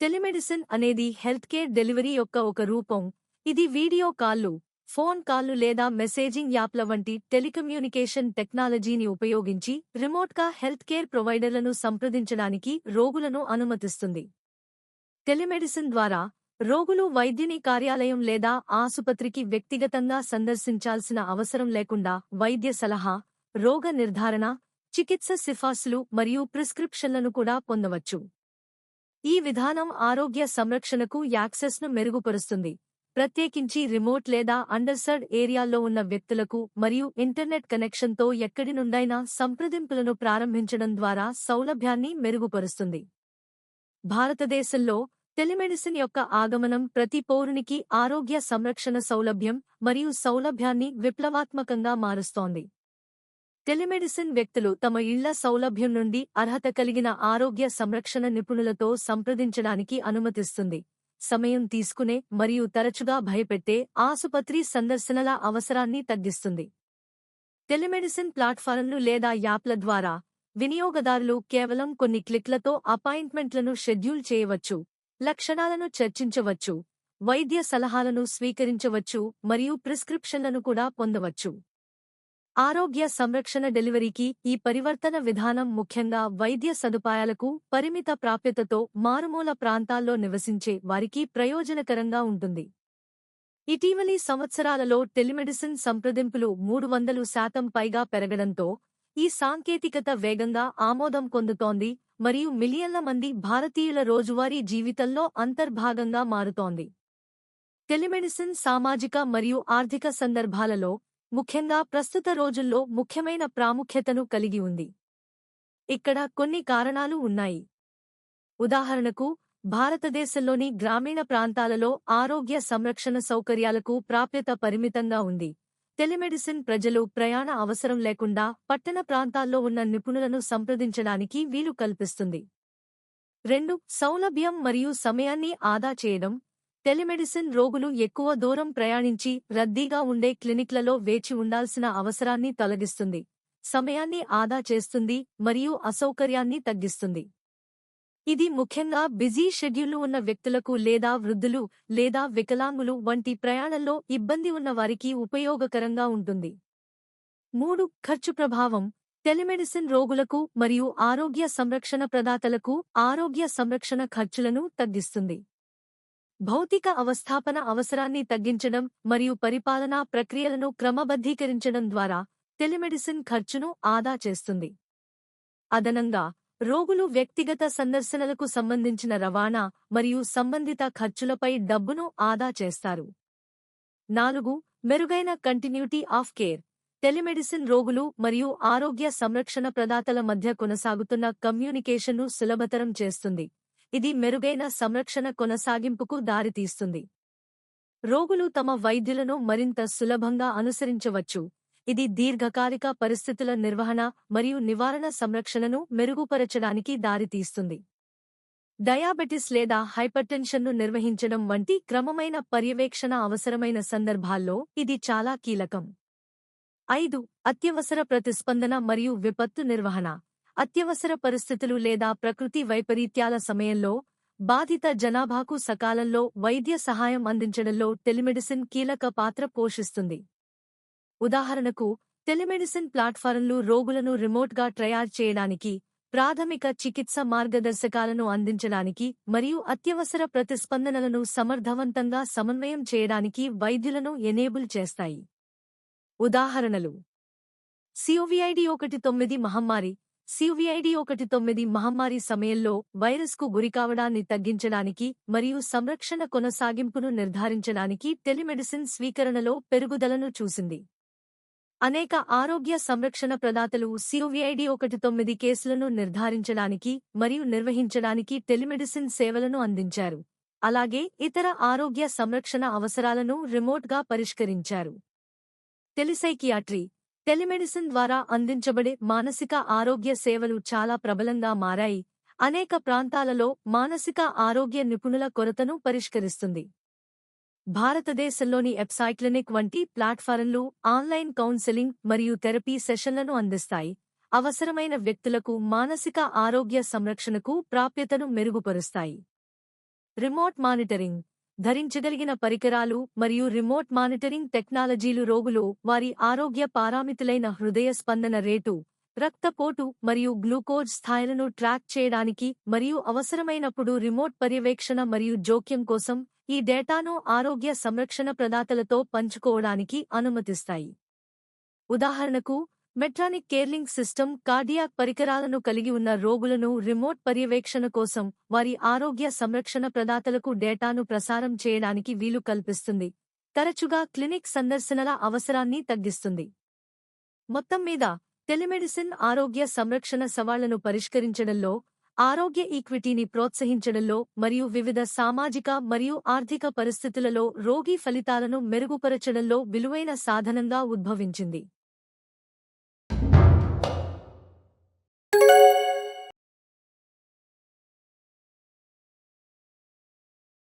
Telemedicine అనేది health care delivery యొక్క ఒక రూపం. ఇది వీడియో కాల్లు ఫోన్ కాల్లు లేదా మెసేజింగ్ యాప్ల వంటి టెలికమ్యూనికేషన్ టెక్నాలజీని ఉపయోగించి రిమోట్గా హెల్త్ కేర్ ప్రొవైడర్లను సంప్రదించడానికి రోగులను అనుమతిస్తుంది. టెలిమెడిసిన్ ద్వారా రోగులు వైద్యుని కార్యాలయం లేదా ఆసుపత్రికి వ్యక్తిగతంగా సందర్శించాల్సిన అవసరం లేకుండా వైద్య సలహా రోగ నిర్ధారణ చికిత్స సిఫార్సులు మరియు ప్రిస్క్రిప్షన్లను కూడా పొందవచ్చు. ఈ విధానం ఆరోగ్య సంరక్షణకు యాక్సెస్ను మెరుగుపరుస్తుంది. ప్రత్యేకించి రిమోట్ లేదా అండర్సర్డ్ ఏరియాల్లో ఉన్న వ్యక్తులకు మరియు ఇంటర్నెట్ కనెక్షన్తో ఎక్కడి నుండైనా సంప్రదింపులను ప్రారంభించడం ద్వారా సౌలభ్యాన్ని మెరుగుపరుస్తుంది. భారతదేశంలో టెలిమెడిసిన్ యొక్క ఆగమనం ప్రతి పౌరునికి ఆరోగ్య సంరక్షణ సౌలభ్యం మరియు సౌలభ్యాన్ని విప్లవాత్మకంగా మారుస్తోంది. టెలిమెడిసిన్ వ్యక్తులు తమ ఇళ్ళ సౌలభ్యం నుండి అర్హత కలిగిన ఆరోగ్య సంరక్షణ నిపుణులతో సంప్రదించడానికి అనుమతిస్తుంది. సమయం తీసుకునే మరియు తరచుగా భయపెట్టే ఆసుపత్రి సందర్శనల అవసరాన్ని తగ్గిస్తుంది. టెలిమెడిసిన్ ప్లాట్ఫారంలు లేదా యాప్ల ద్వారా వినియోగదారులు కేవలం కొన్ని క్లిక్లతో అపాయింట్మెంట్లను షెడ్యూల్ చేయవచ్చు లక్షణాలను చర్చించవచ్చు వైద్య సలహాలను స్వీకరించవచ్చు మరియు ప్రిస్క్రిప్షన్లను కూడా పొందవచ్చు. ఆరోగ్య సంరక్షణ డెలివరీకి ఈ పరివర్తన విధానం ముఖ్యంగా వైద్య సదుపాయాలకు పరిమిత ప్రాప్యతతో మారుమూల ప్రాంతాల్లో నివసించే వారికి ప్రయోజనకరంగా ఉంటుంది. ఇటీవలి సంవత్సరాలలో టెలిమెడిసిన్ సంప్రదింపులు మూడు వందలు శాతం పైగా పెరగడంతో ఈ సాంకేతికత వేగంగా ఆమోదం పొందుతోంది మరియు మిలియన్ల మంది భారతీయుల రోజువారీ జీవితంలో అంతర్భాగంగా మారుతోంది. టెలిమెడిసిన్ సామాజిక మరియు ఆర్థిక సందర్భాలలో ముఖ్యంగా ప్రస్తుత రోజుల్లో ముఖ్యమైన ప్రాముఖ్యతను కలిగి ఉంది. ఇక్కడ కొన్ని కారణాలు ఉన్నాయి. ఉదాహరణకు భారతదేశంలోని గ్రామీణ ప్రాంతాలలో ఆరోగ్య సంరక్షణ సౌకర్యాలకు ప్రాప్యత పరిమితంగా ఉంది. టెలిమెడిసిన్ ప్రజలు ప్రయాణ అవసరం లేకుండా పట్టణ ప్రాంతాల్లో ఉన్న నిపుణులను సంప్రదించడానికి వీలు కల్పిస్తుంది. రెండు సౌలభ్యం మరియు సమయాన్ని ఆదా చేయడం. టెలిమెడిసిన్ రోగులు ఎక్కువ దూరం ప్రయాణించి రద్దీగా ఉండే క్లినిక్లలో వేచి ఉండాల్సిన అవసరాన్ని తొలగిస్తుంది. సమయాన్ని ఆదా చేస్తుంది మరియు అసౌకర్యాన్ని తగ్గిస్తుంది. ఇది ముఖ్యంగా బిజీ షెడ్యూళ్ళు ఉన్న వ్యక్తులకు లేదా వృద్ధులు లేదా వికలాంగులు వంటి ప్రయాణంలో ఇబ్బంది ఉన్న వారికి ఉపయోగకరంగా ఉంటుంది. మూడు ఖర్చు ప్రభావం. టెలిమెడిసిన్ రోగులకు మరియు ఆరోగ్య సంరక్షణ ప్రదాతలకు ఆరోగ్య సంరక్షణ ఖర్చులను తగ్గిస్తుంది. భౌతిక అవస్థాపన అవసరాన్ని తగ్గించడం మరియు పరిపాలనా ప్రక్రియలను క్రమబద్ధీకరించడం ద్వారా టెలిమెడిసిన్ ఖర్చును ఆదా చేస్తుంది. అదనంగా రోగులు వ్యక్తిగత సందర్శనలకు సంబంధించిన రవాణా మరియు సంబంధిత ఖర్చులపై డబ్బును ఆదా చేస్తారు. నాలుగు మెరుగైన కంటిన్యూటీ ఆఫ్ కేర్. టెలిమెడిసిన్ రోగులు మరియు ఆరోగ్య సంరక్షణ ప్రదాతల మధ్య కొనసాగుతున్న కమ్యూనికేషన్ను సులభతరం చేస్తుంది. ఇది మెరుగైన సంరక్షణ కొనసాగింపుకు దారితీస్తుంది. రోగులు తమ వైద్యులను మరింత సులభంగా అనుసరించవచ్చు. ఇది దీర్ఘకాలిక పరిస్థితుల నిర్వహణ మరియు నివారణ సంరక్షణను మెరుగుపరచడానికి దారితీస్తుంది. డయాబెటిస్ లేదా హైపర్టెన్షన్ను నిర్వహించడం వంటి క్రమమైన పర్యవేక్షణ అవసరమైన సందర్భాల్లో ఇది చాలా కీలకం. ఐదు. అత్యవసర ప్రతిస్పందన మరియు విపత్తు నిర్వహణ. అత్యవసర పరిస్థితులు లేదా ప్రకృతి వైపరీత్యాల సమయంలో బాధిత జనాభాకు సకాలంలో వైద్య సహాయం అందించడంలో టెలిమెడిసిన్ కీలక పాత్ర పోషిస్తుంది. ఉదాహరణకు టెలిమెడిసిన్ ప్లాట్ఫారంలు రోగులను రిమోట్గా ట్రయార్ చేయడానికి ప్రాథమిక చికిత్స మార్గదర్శకాలను అందించడానికి మరియు అత్యవసర ప్రతిస్పందనలను సమర్థవంతంగా సమన్వయం చేయడానికి వైద్యులను ఎనేబుల్ చేస్తాయి. ఉదాహరణలు సిఓవిఐడి ఒకటి తొమ్మిది మహమ్మారి సివిఐడి ఒకటి తొమ్మిది మహమ్మారి సమయంలో వైరస్కు గురికావడాన్ని తగ్గించడానికి మరియు సంరక్షణ కొనసాగింపును నిర్ధారించడానికి టెలిమెడిసిన్ స్వీకరణలో పెరుగుదలను చూసింది. అనేక ఆరోగ్య సంరక్షణ ప్రదాతలు సివిఐడి ఒకటి తొమ్మిది కేసులను నిర్ధారించడానికి మరియు నిర్వహించడానికి టెలిమెడిసిన్ సేవలను అందించారు. అలాగే ఇతర ఆరోగ్య సంరక్షణ అవసరాలను రిమోట్గా పరిష్కరించారు. టెలిసైకియాట్రీ టెలిమెడిసిన్ ద్వారా అందించబడే మానసిక ఆరోగ్య సేవలు చాలా ప్రబలంగా మారాయి. అనేక ప్రాంతాలలో మానసిక ఆరోగ్య నిపుణుల కొరతను పరిష్కరిస్తుంది. భారతదేశంలోని ఎప్సైక్లినిక్ వంటి ప్లాట్ఫారంలు ఆన్లైన్ కౌన్సెలింగ్ మరియు థెరపీ సెషన్లను అందిస్తాయి. అవసరమైన వ్యక్తులకు మానసిక ఆరోగ్య సంరక్షణకు ప్రాప్యతను మెరుగుపరుస్తాయి. రిమోట్ మానిటరింగ్ ధరించగలిగిన పరికరాలు మరియు రిమోట్ మానిటరింగ్ టెక్నాలజీలు రోగులు వారి ఆరోగ్య పారామితులైన హృదయ స్పందన రేటు రక్తపోటు మరియు గ్లూకోజ్ స్థాయిలను ట్రాక్ చేయడానికి మరియు అవసరమైనప్పుడు రిమోట్ పర్యవేక్షణ మరియు జోక్యం కోసం ఈ డేటాను ఆరోగ్య సంరక్షణ ప్రదాతలతో పంచుకోవడానికి అనుమతిస్తాయి. ఉదాహరణకు మెట్రానిక్ కేర్లింగ్ సిస్టమ్ కార్డియాక్ పరికరాలను కలిగి ఉన్న రోగులను రిమోట్ పర్యవేక్షణ కోసం వారి ఆరోగ్య సంరక్షణ ప్రదాతలకు డేటాను ప్రసారం చేయడానికి వీలు కల్పిస్తుంది. తరచుగా క్లినిక్ సందర్శనల అవసరాన్ని తగ్గిస్తుంది. మొత్తం మీద టెలిమెడిసిన్ ఆరోగ్య సంరక్షణ సవాళ్ళను పరిష్కరించడంలో ఆరోగ్య ఈక్విటీని ప్రోత్సహించడంలో మరియు వివిధ సామాజిక మరియు ఆర్థిక పరిస్థితులలో రోగి ఫలితాలను మెరుగుపరచడంలో విలువైన సాధనంగా ఉద్భవించింది.